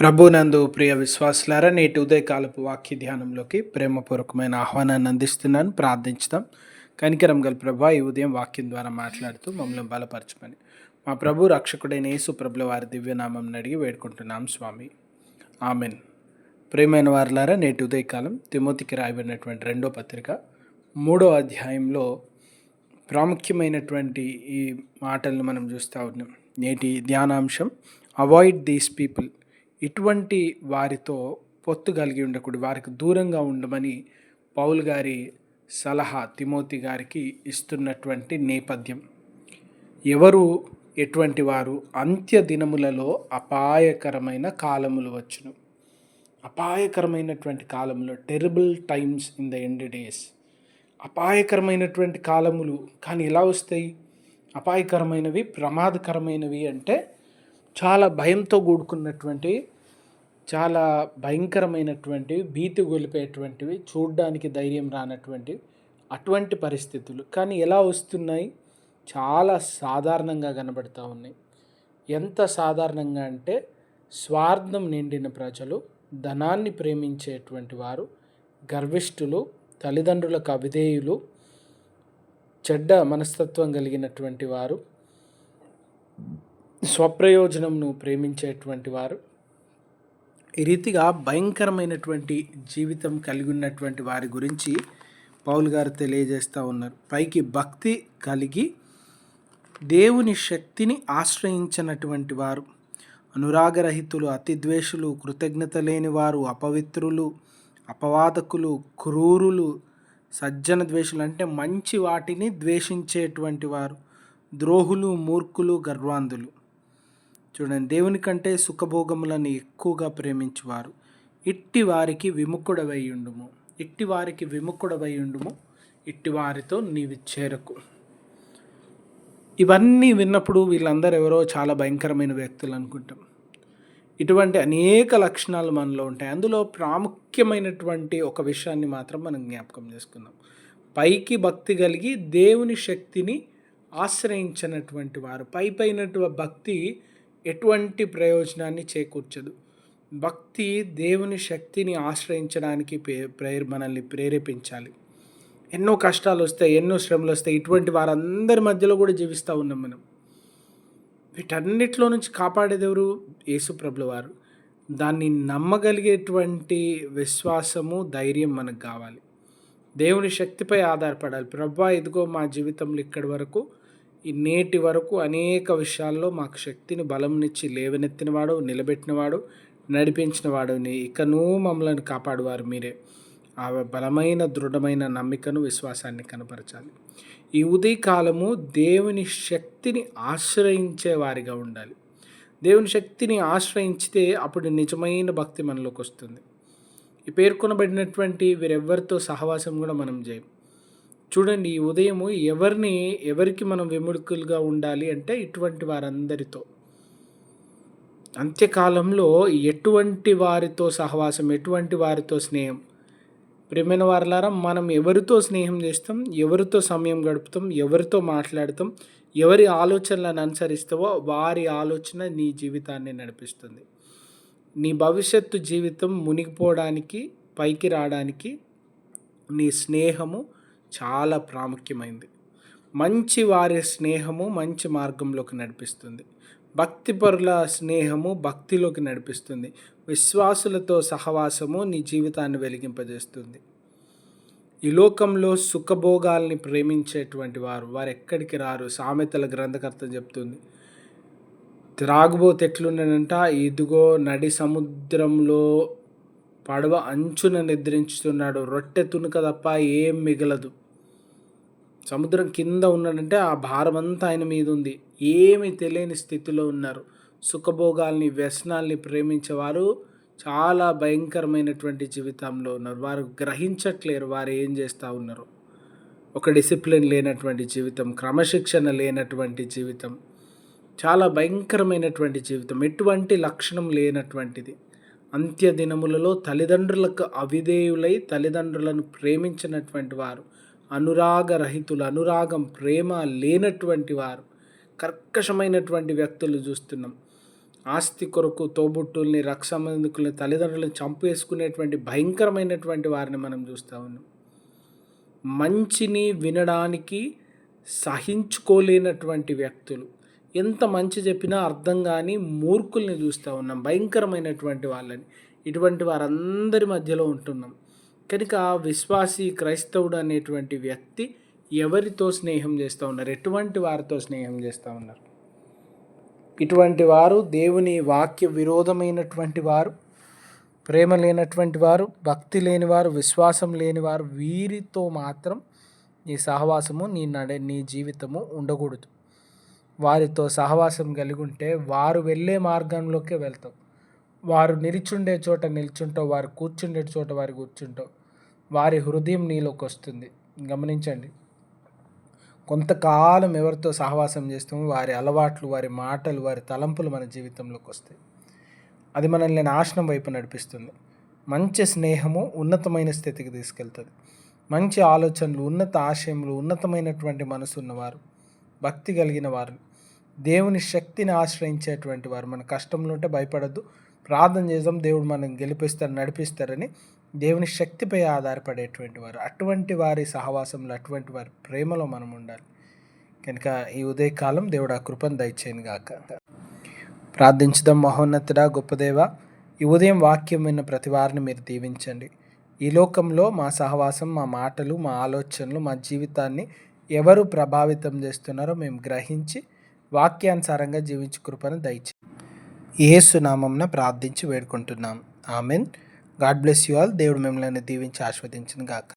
ప్రభునందు ప్రియ విశ్వాసులారా నేటి ఉదయకాలపు వాక్య ధ్యానంలోకి ప్రేమపూర్వకమైన ఆహ్వానాన్ని అందిస్తున్నాను. ప్రార్థించుదాం. కనికరం గల ప్రభా ఈ ఉదయం వాక్యం ద్వారా మాట్లాడుతూ మమ్మల్ని బలపరచమని. మా ప్రభు రక్షకుడైన యేసు ప్రభుల వారి దివ్యనామం అడిగి వేడుకుంటున్నాం స్వామి. ఆమెన్. ప్రేమైన వారులారా నేటి ఉదయకాలం తిమోతికి రాయబడినటువంటి రెండో పత్రిక మూడో అధ్యాయంలో ప్రాముఖ్యమైనటువంటి ఈ మాటలను మనం చూస్తూ ఉన్నాం. నేటి ధ్యానాంశం అవాయిడ్ దీస్ పీపుల్ ఇటువంటి వారితో పొత్తు కలిగి ఉండకూడదు. వారికి దూరంగా ఉండమని పౌల్ గారి సలహా తిమోతి గారికి ఇస్తున్నటువంటి నేపథ్యం. ఎవరు? ఎటువంటి వారు? అంత్య దినములలో అపాయకరమైన కాలములు వచ్చును. అపాయకరమైనటువంటి కాలములు terrible times in the end days అపాయకరమైనటువంటి కాలములు కానీ ఎలా వస్తాయి? అపాయకరమైనవి ప్రమాదకరమైనవి అంటే చాలా భయంతో కూడుకున్నటువంటి చాలా భయంకరమైనటువంటివి భీతి గొలిపేటువంటివి చూడ్డానికి ధైర్యం రానటువంటి అటువంటి పరిస్థితులు. కానీ ఎలా వస్తున్నాయి? చాలా సాధారణంగా కనబడుతూ ఉన్నాయి. ఎంత సాధారణంగా అంటే స్వార్థం నిండిన ప్రజలు ధనాన్ని ప్రేమించేటువంటి వారు గర్విష్ఠులు తల్లిదండ్రులకు అవిధేయులు చెడ్డ మనస్తత్వం కలిగినటువంటి వారు స్వప్రయోజనంను ప్రేమించేటువంటి వారు ఈ రీతిగా భయంకరమైనటువంటి జీవితం కలిగి ఉన్నటువంటి వారి గురించి పౌల్ గారు తెలియజేస్తూ ఉన్నారు. పైకి భక్తి కలిగి దేవుని శక్తిని ఆశ్రయించినటువంటి వారు అనురాగరహితులు అతిద్వేషులు కృతజ్ఞత లేని వారు అపవిత్రులు అపవాదకులు క్రూరులు సజ్జన ద్వేషులు అంటే మంచి వాటిని ద్వేషించేటువంటి వారు ద్రోహులు మూర్ఖులు గర్వాంధులు. చూడండి దేవుని కంటే సుఖభోగములను ఎక్కువగా ప్రేమించువారు. ఇట్టి వారికి విముఖుడవై ఉండుము. ఇట్టి వారికి విముఖుడవై ఉండుము. ఇట్టి వారితో నీవి చేరకు. ఇవన్నీ విన్నప్పుడు వీళ్ళందరూ ఎవరో చాలా భయంకరమైన వ్యక్తులు అనుకుంటాం. ఇటువంటి అనేక లక్షణాలు మనలో ఉంటాయి. అందులో ప్రాముఖ్యమైనటువంటి ఒక విషయాన్ని మాత్రం మనం జ్ఞాపకం చేసుకుందాం. పైకి భక్తి కలిగి దేవుని శక్తిని ఆశ్రయించినటువంటి వారు. పై పైనటువంటి భక్తి ఎటువంటి ప్రయోజనాన్ని చేకూర్చదు. భక్తి దేవుని శక్తిని ఆశ్రయించడానికి ప్రేర్ మనల్ని ప్రేరేపించాలి. ఎన్నో కష్టాలు వస్తాయి ఎన్నో శ్రమలు వస్తాయి. ఇటువంటి వారందరి మధ్యలో కూడా జీవిస్తూ ఉన్నాం మనం. వీటన్నిటిలో నుంచి కాపాడేదెవరు? యేసుప్రభుల వారు. దాన్ని నమ్మగలిగేటువంటి విశ్వాసము ధైర్యం మనకు కావాలి. దేవుని శక్తిపై ఆధారపడాలి. ప్రభా ఇదిగో మా జీవితంలో ఇక్కడి వరకు ఈ నేటి వరకు అనేక విషయాల్లో మాకు శక్తిని బలంనిచ్చి లేవనెత్తినవాడు నిలబెట్టినవాడు నడిపించినవాడు ఇకను మమ్మల్ని కాపాడువారు మీరే. ఆ బలమైన దృఢమైన నమ్మికను విశ్వాసాన్ని కనపరచాలి. ఈ ఉదయకాలము దేవుని శక్తిని ఆశ్రయించే వారిగా ఉండాలి. దేవుని శక్తిని ఆశ్రయించితే అప్పుడు నిజమైన భక్తి మనలోకి వస్తుంది. ఈ పేర్కొనబడినటువంటి వీరెవ్వరితో సహవాసం కూడా మనం చేయం చూడండి ఈ ఉదయము ఎవరిని ఎవరికి మనం విముడుకులుగా ఉండాలి అంటే ఇటువంటి వారందరితో. అంత్యకాలంలో ఎటువంటి వారితో సహవాసం ఎటువంటి వారితో స్నేహం? ప్రేమైన వారులారా మనం ఎవరితో స్నేహం చేస్తాం ఎవరితో సమయం గడుపుతాం ఎవరితో మాట్లాడతాం ఎవరి ఆలోచనలను అనుసరిస్తావో వారి ఆలోచన నీ జీవితాన్ని నడిపిస్తుంది. నీ భవిష్యత్తు జీవితం మునిగిపోవడానికి పైకి రావడానికి నీ స్నేహము చాలా ప్రాముఖ్యమైంది. మంచి వారి స్నేహము మంచి మార్గంలోకి నడిపిస్తుంది. భక్తిపరుల స్నేహము భక్తిలోకి నడిపిస్తుంది. విశ్వాసులతో సహవాసము నీ జీవితాన్ని వెలిగింపజేస్తుంది. ఈ లోకంలో సుఖభోగాల్ని ప్రేమించేటువంటి వారు వారు ఎక్కడికి రారు? సామెతల గ్రంథకర్త చెప్తుంది. త్రాగుబోతే ఎట్లున్నాడంట ఇదిగో నడి సముద్రంలో పడవ అంచున నిద్రించుతున్నాడు. రొట్టె తునుక తప్ప ఏం మిగలదు. సముద్రం కింద ఉన్నాడంటే ఆ భారం అంతా ఆయన మీద ఉంది ఏమి తెలియని స్థితిలో ఉన్నారు. సుఖభోగాల్ని వ్యసనాల్ని ప్రేమించేవారు చాలా భయంకరమైనటువంటి జీవితంలో ఉన్నారు. వారు గ్రహించట్లేరు. వారు ఏం చేస్తూ ఉన్నారు? ఒక డిసిప్లిన్ లేనటువంటి జీవితం క్రమశిక్షణ లేనటువంటి జీవితం చాలా భయంకరమైనటువంటి జీవితం ఎటువంటి లక్షణం లేనటువంటిది. అంత్య దినములలో తల్లిదండ్రులకు అవిధేయులై తల్లిదండ్రులను ప్రేమించినటువంటి వారు అనురాగరహితులు అనురాగం ప్రేమ లేనటువంటి వారు కర్కశమైనటువంటి వ్యక్తులు చూస్తున్నాం. ఆస్తి కొరకు తోబుట్టుల్ని రక్ష తల్లిదండ్రులను చంపేసుకునేటువంటి భయంకరమైనటువంటి వారిని మనం చూస్తూ ఉన్నాం. మంచిని వినడానికి సహించుకోలేనటువంటి వ్యక్తులు. ఎంత మంచి చెప్పినా అర్థం కాని మూర్ఖుల్ని చూస్తూ ఉన్నాం భయంకరమైనటువంటి వాళ్ళని. ఇటువంటి వారందరి మధ్యలో ఉంటున్నాం. కనుక విశ్వాసి క్రైస్తవుడు అనేటువంటి వ్యక్తి ఎవరితో స్నేహం చేస్తూ ఉన్నారు? ఎటువంటి వారితో స్నేహం చేస్తూ ఉన్నారు? ఇటువంటి వారు దేవుని వాక్య విరోధమైనటువంటి వారు ప్రేమ లేనటువంటి వారు భక్తి లేనివారు విశ్వాసం లేనివారు వీరితో మాత్రం నీ సహవాసము నీ నడే నీ జీవితము ఉండకూడదు. వారితో సహవాసం కలిగి ఉంటే వారు వెళ్ళే మార్గంలోకే వెళ్తావు. వారు నిలిచుండే చోట నిల్చుంటావు వారు కూర్చుండే చోట వారు కూర్చుంటావు. వారి హృదయం నీలోకి వస్తుంది. గమనించండి. కొంతకాలం ఎవరితో సహవాసం చేస్తామో వారి అలవాట్లు వారి మాటలు వారి తలంపులు మన జీవితంలోకి వస్తాయి. అది మనల్ని నాశనం వైపు నడిపిస్తుంది. మంచి స్నేహము ఉన్నతమైన స్థితికి తీసుకెళ్తుంది. మంచి ఆలోచనలు ఉన్నత ఆశయములు ఉన్నతమైనటువంటి మనసు ఉన్నవారు భక్తి కలిగిన వారు దేవుని శక్తిని ఆశ్రయించేటువంటి వారు మన కష్టంలో ఉంటే భయపడద్దు. ప్రార్థన చేద్దాం దేవుడు మనం గెలిపిస్తారు నడిపిస్తారని దేవుని శక్తిపై ఆధారపడేటువంటి వారు అటువంటి వారి సహవాసంలో అటువంటి వారి ప్రేమలో మనం ఉండాలి. కనుక ఈ ఉదయకాలం దేవుడు ఆ కృపను దయచేయను గాక. ప్రార్థించుదాం మహోన్నతుడా గొప్పదేవ ఈ ఉదయం వాక్యం విన్న ప్రతి వారిని మీరు దీవించండి. ఈ లోకంలో మా సహవాసం మా మాటలు మా ఆలోచనలు మా జీవితాన్ని ఎవరు ప్రభావితం చేస్తున్నారో మేము గ్రహించి వాక్యానుసారంగా జీవించు కృపను దయచే ఏసునామంన ప్రార్థించి వేడుకుంటున్నాం. Amen. God bless you all. దేవుడు మిమ్మల్ని దీవించి ఆస్వాదించిన గాక.